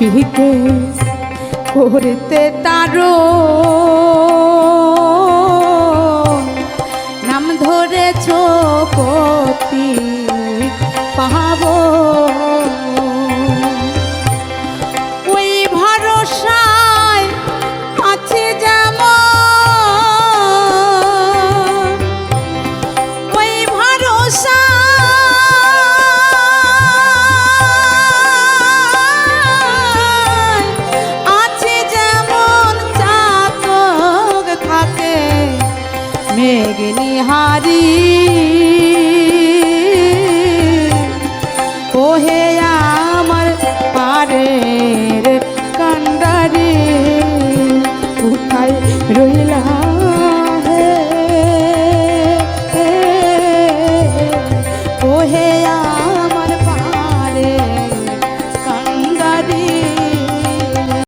পাপিকে করতে তারো নাম ধরেছ পতি মেঘ নিহারি।